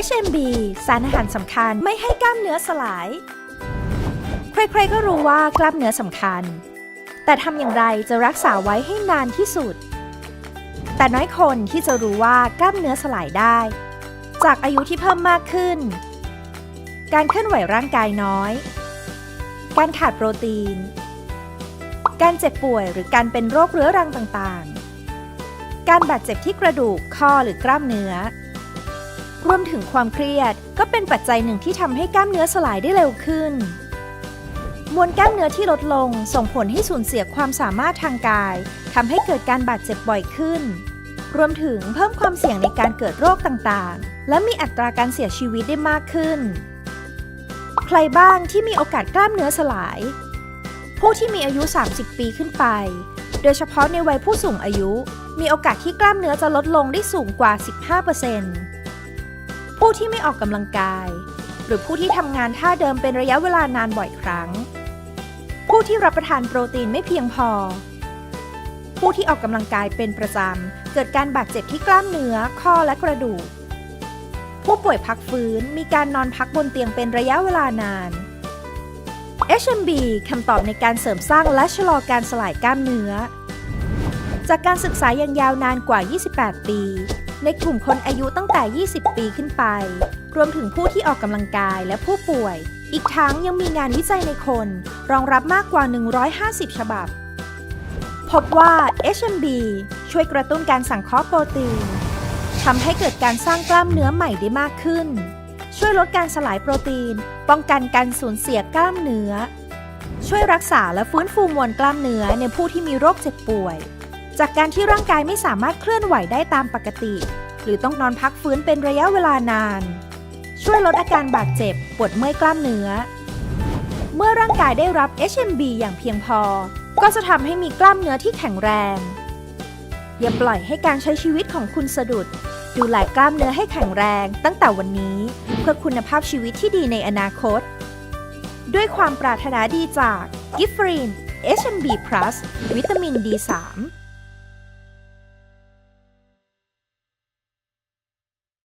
HMB สารอาหารสำคัญไม่ให้กล้ามเนื้อสลาย ใครๆก็รู้ว่ากล้ามเนื้อสำคัญ แต่ทำอย่างไรจะรักษาไว้ให้นานที่สุด แต่น้อยคนที่จะรู้ว่ากล้ามเนื้อสลายได้ จากอายุที่เพิ่มมากขึ้น การเคลื่อนไหวร่างกายน้อย การขาดโปรตีน การเจ็บป่วยหรือการเป็นโรคเรื้อรังต่างๆ การบาดเจ็บที่กระดูกข้อหรือกล้ามเนื้อ รวมถึงความเครียดก็เป็นปัจจัยหนึ่งที่ทำให้กล้ามเนื้อสลายได้เร็วขึ้น มวลกล้ามเนื้อที่ลดลงส่งผลให้สูญเสียความสามารถทางกายทำให้เกิดการบาดเจ็บบ่อยขึ้น รวมถึงเพิ่มความเสี่ยงในการเกิดโรคต่างๆ และมีอัตราการเสียชีวิตได้มากขึ้น ใครบ้างที่มีโอกาสกล้ามเนื้อสลาย ผู้ที่มีอายุ 30 ปีขึ้นไป โดยเฉพาะในวัยผู้สูงอายุ มีโอกาสที่กล้ามเนื้อจะลดลงได้สูงกว่า 15% ที่ไม่ออกกำลังกาย หรือผู้ที่ทำงานท่าเดิมเป็นระยะเวลานานบ่อยครั้ง ผู้ที่รับประทานโปรตีนไม่เพียงพอ ผู้ที่ออกกำลังกายเป็นประจำ เกิดการบาดเจ็บที่กล้ามเนื้อ ข้อและกระดูก ผู้ป่วยพักฟื้นมีการนอนพักบนเตียงเป็นระยะเวลานาน HMB คำตอบในการเสริมสร้างและชะลอการสลายกล้ามเนื้อ จากการศึกษาอย่างยาวนานกว่า 28 ปี ในกลุ่มคนอายุตั้งแต่ 20 ปีขึ้นไป รวมถึงผู้ที่ออกกำลังกายและผู้ป่วย อีกทั้งยังมีงานวิจัยในคน รองรับมากกว่า 150 ฉบับ พบว่า HMB ช่วยกระตุ้นการสังเคราะห์โปรตีนทำให้เกิดการสร้างกล้ามเนื้อใหม่ได้มากขึ้น ช่วยลดการสลายโปรตีน ป้องกันการสูญเสียกล้ามเนื้อ ช่วยรักษาและฟื้นฟูมวลกล้ามเนื้อในผู้ที่มีโรคเจ็บป่วย จากการที่ร่างกายไม่สามารถเคลื่อนไหวได้ตามปกติ หรือต้องนอนพักฟื้นเป็นระยะเวลานาน ช่วยลดอาการบาดเจ็บ ปวดเมื่อยกล้ามเนื้อ เมื่อร่างกายได้รับ HMB อย่างเพียงพอ ก็จะทำให้มีกล้ามเนื้อที่แข็งแรง อย่าปล่อยให้การใช้ชีวิตของคุณสะดุด ดูแลกล้ามเนื้อให้แข็งแรงตั้งแต่วันนี้ เพื่อคุณภาพชีวิตที่ดีในอนาคต ด้วยความปรารถนาดีจากกิฟฟรีน HMB Plus วิตามิน D3